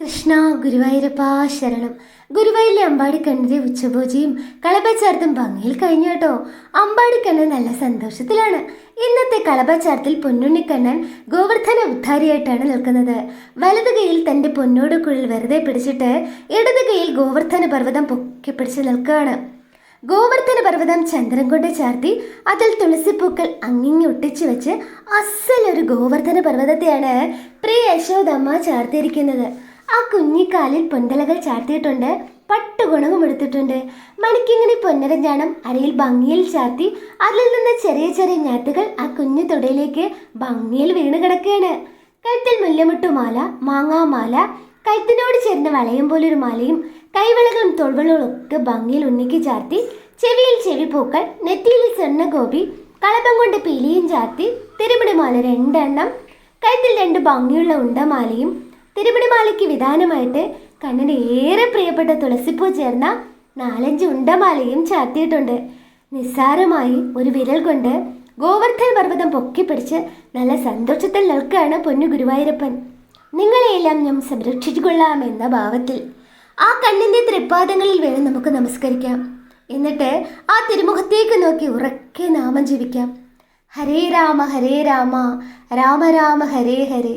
കൃഷ്ണ ഗുരുവായൂരപ്പ ശരണം. ഗുരുവായൂരിലെ അമ്പാടിക്കണ്ണിന്റെ ഉച്ചപൂജയും കളഭച്ചാർത്തും ഭംഗിയിൽ കഴിഞ്ഞു കേട്ടോ. അമ്പാടിക്കണ്ണൻ നല്ല സന്തോഷത്തിലാണ്. ഇന്നത്തെ കളഭച്ചാർത്തിൽ പൊന്നുണ്ണിക്കണ്ണൻ ഗോവർദ്ധന ഉദ്ധാരിയായിട്ടാണ് നിൽക്കുന്നത്. വലത് കൈയിൽ തന്റെ പൊന്നോടുക്കുള്ളിൽ വെറുതെ പിടിച്ചിട്ട് ഇടത് കൈയിൽ ഗോവർദ്ധന പർവതം പൊക്കി പിടിച്ച് നിൽക്കുകയാണ്. ഗോവർദ്ധന പർവതം ചന്ദ്രൻ കൊണ്ട് ചാർത്തി അതിൽ തുളസിപ്പൂക്കൾ അങ്ങിങ്ങി ഒട്ടിച്ചു വെച്ച് അസലൊരു ഗോവർദ്ധന പർവതത്തെയാണ് പ്രിയ യശോദമ്മ ചാർത്തിയിരിക്കുന്നത്. ആ കുഞ്ഞിക്കാലിൽ പൊന്തലകൾ ചാർത്തിയിട്ടുണ്ട്. പട്ടുഗുണവും എടുത്തിട്ടുണ്ട്. മണിക്കിങ്ങനെ പൊന്നരഞ്ഞാണം അരയിൽ ഭംഗിയിൽ ചാർത്തി അതിൽ നിന്ന് ചെറിയ ചെറിയ ഞാത്തുകൾ ആ കുഞ്ഞു തുടയിലേക്ക് ഭംഗിയിൽ വീണ് കിടക്കുകയാണ്. കഴുത്തിൽ മുല്ലമുട്ടുമാല മാങ്ങാമാല കഴുത്തിനോട് ചേർന്ന വളയം പോലൊരു മാലയും കൈവളകളും തൊൾവളകളും ഒക്കെ ഭംഗിയിൽ ഉണ്ണിക്ക് ചാർത്തി ചെവിയിൽ ചെവിപ്പൂക്കൾ നെറ്റിയിൽ സ്വർണഗോപി കളപം കൊണ്ട് പീലിയും ചാർത്തി തിരുമിടിമാല രണ്ടെണ്ണം കഴുത്തിൽ രണ്ട് ഭംഗിയുള്ള ഉണ്ടമാലയും തിരുമിടിമാലയ്ക്ക് വിധാനമായിട്ട് കണ്ണന് ഏറെ പ്രിയപ്പെട്ട തുളസിപ്പൂ ചേർന്ന നാലഞ്ച് ഉണ്ടമാലയും ചാർത്തിയിട്ടുണ്ട് നിസ്സാരമായി ഒരു വിരൽ കൊണ്ട് ഗോവർദ്ധൻ പർവതം പൊക്കിപ്പിടിച്ച് നല്ല സന്തോഷത്തിൽ നിൽക്കുകയാണ് പൊന്നു ഗുരുവായൂരപ്പൻ. നിങ്ങളെയെല്ലാം ഞാൻ സംരക്ഷിച്ചു കൊള്ളാം എന്ന ഭാവത്തിൽ ആ കണ്ണിന്റെ തൃപ്പാദങ്ങളിൽ വേണം നമുക്ക് നമസ്കരിക്കാം. എന്നിട്ട് ആ തിരുമുഖത്തേക്ക് നോക്കി ഉറക്കെ നാമം ജപിക്കാം. ഹരേ രാമ ഹരേ രാമ രാമ രാമ ഹരേ ഹരേ.